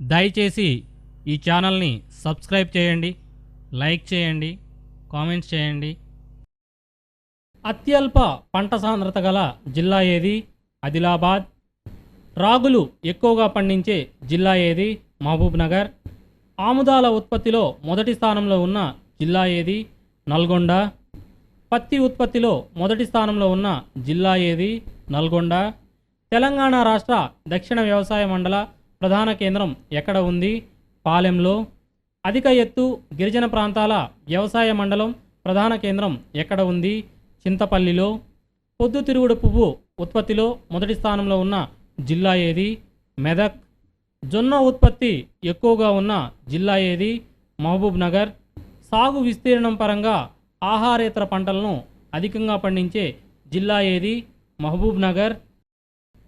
దయచేసి ఈ ఛానల్ని సబ్స్క్రైబ్ చేయండి లైక్ చేయండి కామెంట్స్ చేయండి. అత్యల్ప పంట సాంద్రత గల జిల్లా ఏది? ఆదిలాబాద్. రాగులు ఎక్కువగా పండించే జిల్లా ఏది? మహబూబ్నగర్ ఆముదాల ఉత్పత్తిలో మొదటి స్థానంలో ఉన్న జిల్లా ఏది? నల్గొండ. పత్తి ఉత్పత్తిలో మొదటి స్థానంలో ఉన్న జిల్లా ఏది? నల్గొండ. తెలంగాణ రాష్ట్ర దక్షిణ వ్యవసాయ మండల ప్రధాన కేంద్రం ఎక్కడ ఉంది? పాలెంలో. అధిక ఎత్తు గిరిజన ప్రాంతాల వ్యవసాయ మండలం ప్రధాన కేంద్రం ఎక్కడ ఉంది? చింతపల్లిలో. పొద్దుతిరుగుడు పువ్వు ఉత్పత్తిలో మొదటి స్థానంలో ఉన్న జిల్లా ఏది? మెదక్. జొన్న ఉత్పత్తి ఎక్కువగా ఉన్న జిల్లా ఏది? మహబూబ్ నగర్. సాగు విస్తీర్ణం పరంగా ఆహారేతర పంటలను అధికంగా పండించే జిల్లా ఏది? మహబూబ్ నగర్.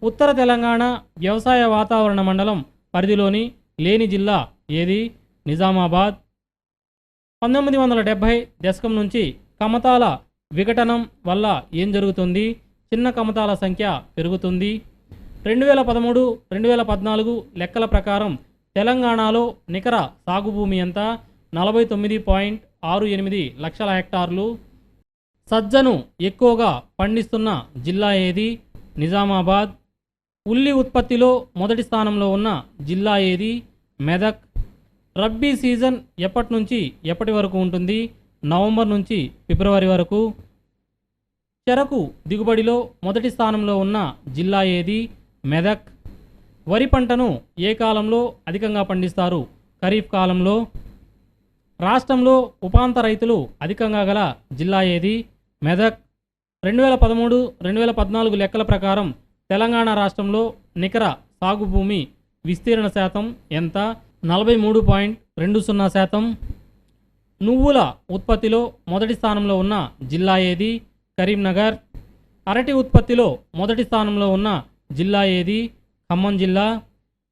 ఉత్తర తెలంగాణ వ్యవసాయ వాతావరణ మండలం పరిధిలోని లేని జిల్లా ఏది? నిజామాబాద్. పంతొమ్మిది వందల డెబ్భై దశకం నుంచి కమతాల విఘటనం వల్ల ఏం జరుగుతుంది? చిన్న కమతాల సంఖ్య పెరుగుతుంది. రెండు వేల పదమూడు రెండు వేల పద్నాలుగు లెక్కల ప్రకారం తెలంగాణలో నికర సాగు భూమి ఎంత? నలభై తొమ్మిది పాయింట్ ఆరు ఎనిమిది లక్షల హెక్టార్లు. సజ్జను ఎక్కువగా పండిస్తున్న జిల్లా ఏది? నిజామాబాద్. ఉల్లి ఉత్పత్తిలో మొదటి స్థానంలో ఉన్న జిల్లా ఏది? మెదక్. రబ్బీ సీజన్ ఎప్పటి నుంచి ఎప్పటి వరకు ఉంటుంది? నవంబర్ నుంచి ఫిబ్రవరి వరకు. చెరకు దిగుబడిలో మొదటి స్థానంలో ఉన్న జిల్లా ఏది? మెదక్. వరి పంటను ఏ కాలంలో అధికంగా పండిస్తారు? ఖరీఫ్ కాలంలో. రాష్ట్రంలో ఉపాంత రైతులు అధికంగా గల జిల్లా ఏది? మెదక్. రెండు వేల పదమూడు రెండు వేల పద్నాలుగు లెక్కల ప్రకారం తెలంగాణ రాష్ట్రంలో నికర సాగు భూమి విస్తీర్ణ శాతం ఎంత? నలభై మూడు పాయింట్ రెండు సున్నా శాతం. నువ్వుల ఉత్పత్తిలో మొదటి స్థానంలో ఉన్న జిల్లా ఏది? కరీంనగర్. అరటి ఉత్పత్తిలో మొదటి స్థానంలో ఉన్న జిల్లా ఏది? ఖమ్మం జిల్లా.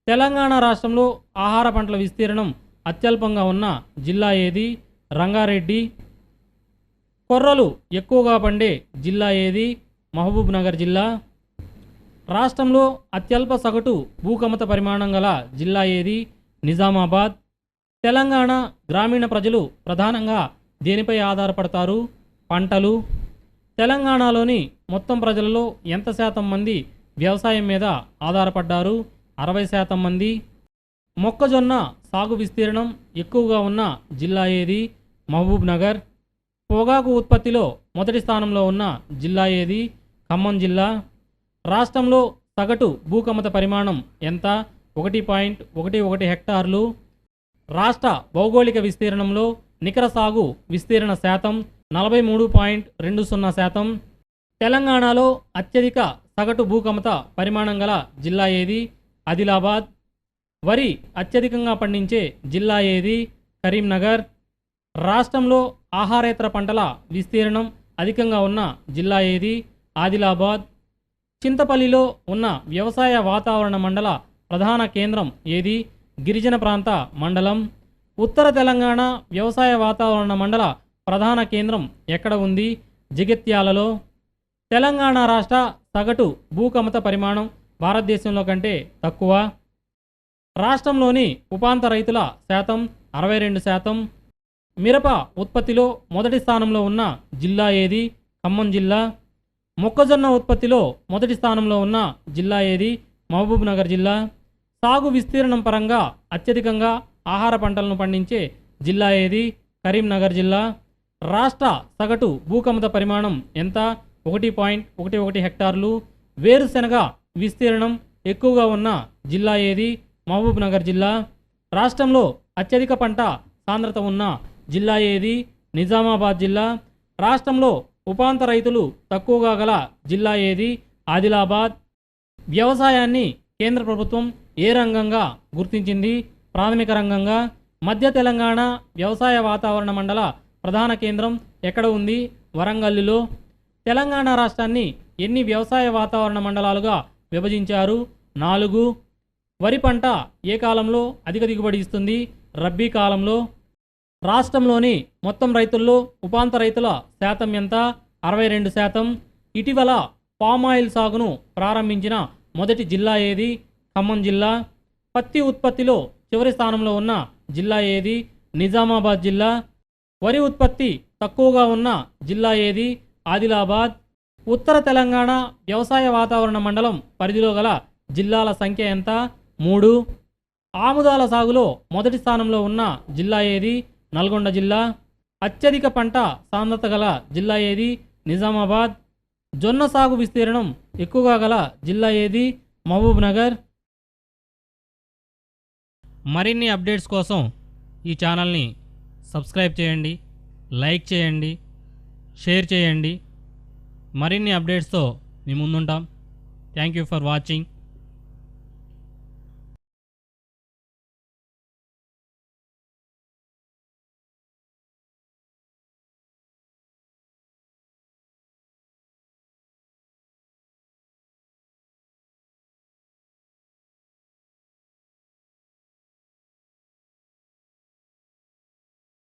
తెలంగాణ రాష్ట్రంలో ఆహార పంటల విస్తీర్ణం అత్యల్పంగా ఉన్న జిల్లా ఏది? రంగారెడ్డి. కొర్రలు ఎక్కువగా పండే జిల్లా ఏది? మహబూబ్ నగర్ జిల్లా. రాష్ట్రంలో అత్యల్ప సగటు భూకమత పరిమాణం గల జిల్లా ఏది? నిజామాబాద్. తెలంగాణ గ్రామీణ ప్రజలు ప్రధానంగా దేనిపై ఆధారపడతారు? పంటలు. తెలంగాణలోని మొత్తం ప్రజలలో ఎంత శాతం మంది వ్యవసాయం మీద ఆధారపడ్డారు? అరవై శాతం మంది. మొక్కజొన్న సాగు విస్తీర్ణం ఎక్కువగా ఉన్న జిల్లా ఏది? మహబూబ్ నగర్. పొగాకు ఉత్పత్తిలో మొదటి స్థానంలో ఉన్న జిల్లా ఏది? ఖమ్మం జిల్లా. రాష్ట్రంలో సగటు భూకమత పరిమాణం ఎంత? ఒకటి పాయింట్ ఒకటి ఒకటి హెక్టార్లు. రాష్ట్ర భౌగోళిక విస్తీర్ణంలో నికర సాగు విస్తీర్ణ శాతం నలభై మూడు పాయింట్ రెండు సున్నా శాతం. తెలంగాణలో అత్యధిక సగటు భూకమత పరిమాణం గల జిల్లా ఏది? ఆదిలాబాద్. వరి అత్యధికంగా పండించే జిల్లా ఏది? కరీంనగర్. రాష్ట్రంలో ఆహారేతర పంటల విస్తీర్ణం అధికంగా ఉన్న జిల్లా ఏది? ఆదిలాబాద్. చింతపల్లిలో ఉన్న వ్యవసాయ వాతావరణ మండల ప్రధాన కేంద్రం ఏది? గిరిజన ప్రాంత మండలం. ఉత్తర తెలంగాణ వ్యవసాయ వాతావరణ మండల ప్రధాన కేంద్రం ఎక్కడ ఉంది? జగిత్యాలలో. తెలంగాణ రాష్ట్ర సగటు భూకమత పరిమాణం భారతదేశంలో కంటే తక్కువ. రాష్ట్రంలోని ఉపాంత రైతుల శాతం అరవై రెండు శాతం. మిరప ఉత్పత్తిలో మొదటి స్థానంలో ఉన్న జిల్లా ఏది? ఖమ్మం జిల్లా. మొక్కజొన్న ఉత్పత్తిలో మొదటి స్థానంలో ఉన్న జిల్లా ఏది? మహబూబ్ నగర్ జిల్లా. సాగు విస్తీర్ణం పరంగా అత్యధికంగా ఆహార పంటలను పండించే జిల్లా ఏది? కరీంనగర్ జిల్లా. రాష్ట్ర సగటు భూకమత పరిమాణం ఎంత? ఒకటి పాయింట్ ఒకటి ఒకటి హెక్టార్లు. వేరుశెనగ విస్తీర్ణం ఎక్కువగా ఉన్న జిల్లా ఏది? మహబూబ్ నగర్ జిల్లా. రాష్ట్రంలో అత్యధిక పంట సాంద్రత ఉన్న జిల్లా ఏది? నిజామాబాద్ జిల్లా. రాష్ట్రంలో ఉపాంత రైతులు తక్కువగా గల జిల్లా ఏది? ఆదిలాబాద్. వ్యవసాయాన్ని కేంద్ర ప్రభుత్వం ఏ రంగంగా గుర్తించింది? ప్రాథమిక రంగంగా మధ్య తెలంగాణ వ్యవసాయ వాతావరణ మండల ప్రధాన కేంద్రం ఎక్కడ ఉంది? వరంగల్లులో. తెలంగాణ రాష్ట్రాన్ని ఎన్ని వ్యవసాయ వాతావరణ మండలాలుగా విభజించారు? నాలుగు. వరి పంట ఏ కాలంలో అధిక దిగుబడి ఇస్తుంది? రబ్బీ కాలంలో రాష్ట్రంలోని మొత్తం రైతుల్లో ఉపాంత రైతుల శాతం ఎంత? అరవై రెండు శాతం. ఇటీవల పామాయిల్ సాగును ప్రారంభించిన మొదటి జిల్లా ఏది? ఖమ్మం జిల్లా. పత్తి ఉత్పత్తిలో చివరి స్థానంలో ఉన్న జిల్లా ఏది? నిజామాబాద్ జిల్లా. వరి ఉత్పత్తి తక్కువగా ఉన్న జిల్లా ఏది? ఆదిలాబాద్. ఉత్తర తెలంగాణ వ్యవసాయ వాతావరణ మండలం పరిధిలో గల జిల్లాల సంఖ్య ఎంత? మూడు. ఆముదాల సాగులో మొదటి స్థానంలో ఉన్న జిల్లా ఏది? నల్గొండ జిల్లా అత్యధిక పంట సాంద్రత గల జిల్లా ఏది? నిజామాబాద్. జొన్న సాగు విస్తీర్ణం ఎక్కువగా గల జిల్లా ఏది? మహబూబ్ నగర్. మరిన్ని అప్డేట్స్ కోసం ఈ ఛానల్ని సబ్స్క్రైబ్ చేయండి లైక్ చేయండి షేర్ చేయండి. మరిన్ని అప్డేట్స్తో మీ ముందుంటాం. Thank you for watching.